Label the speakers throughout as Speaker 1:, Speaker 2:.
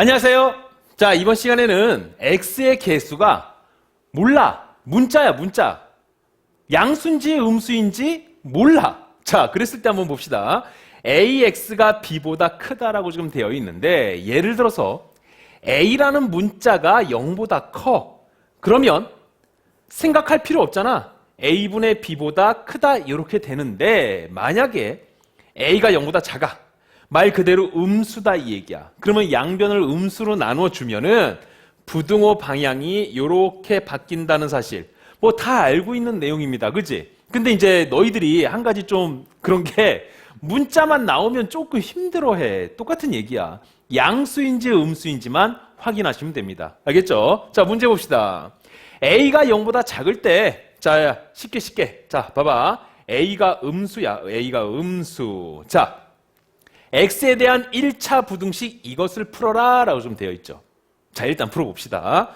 Speaker 1: 안녕하세요. 자, 이번 시간에는 x의 개수가 몰라. 문자야, 문자. 양수인지 음수인지 몰라. 자, 그랬을 때 한번 봅시다. ax가 b보다 크다라고 지금 되어 있는데 예를 들어서 a라는 문자가 0보다 커. 그러면 생각할 필요 없잖아. a분의 b보다 크다 이렇게 되는데 만약에 a가 0보다 작아. 말 그대로 음수다 이 얘기야. 그러면 양변을 음수로 나눠 주면은 부등호 방향이 이렇게 바뀐다는 사실. 뭐 다 알고 있는 내용입니다. 그지? 근데 이제 너희들이 한 가지 좀 그런 게 문자만 나오면 조금 힘들어해. 똑같은 얘기야. 양수인지 음수인지만 확인하시면 됩니다. 알겠죠? 자, 문제 봅시다. A가 0보다 작을 때, 자, 쉽게 쉽게. 자, 봐봐. A가 음수야. A가 음수. 자, X에 대한 1차 부등식 이것을 풀어라 라고 좀 되어 있죠. 자, 일단 풀어봅시다.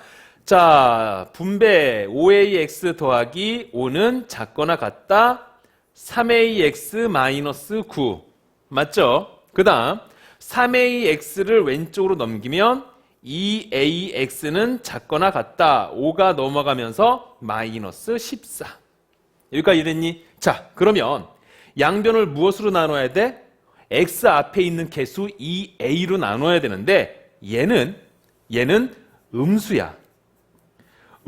Speaker 1: 자, 분배 5ax 더하기 5는 작거나 같다. 3ax 마이너스 9. 맞죠? 그 다음, 3ax를 왼쪽으로 넘기면 2ax는 작거나 같다. 5가 넘어가면서 마이너스 14. 여기까지 이해됐니? 자, 그러면 양변을 무엇으로 나눠야 돼? X 앞에 있는 개수 2a로 나눠야 되는데 얘는 얘는 음수야.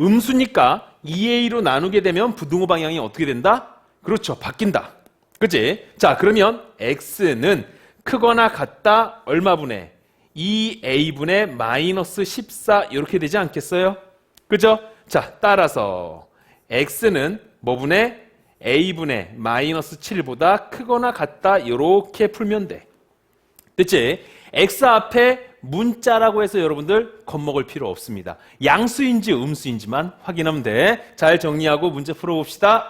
Speaker 1: 음수니까 2a로 나누게 되면 부등호 방향이 어떻게 된다? 그렇죠. 바뀐다. 그치? 자, 그러면 x는 크거나 같다 얼마분의 2a분의 마이너스 14 이렇게 되지 않겠어요? 그죠? 자, 따라서 x는 뭐분의 a분의 마이너스 7보다 크거나 같다 이렇게 풀면 돼. 됐지? x 앞에 문자라고 해서 여러분들 겁먹을 필요 없습니다. 양수인지 음수인지만 확인하면 돼. 잘 정리하고 문제 풀어봅시다.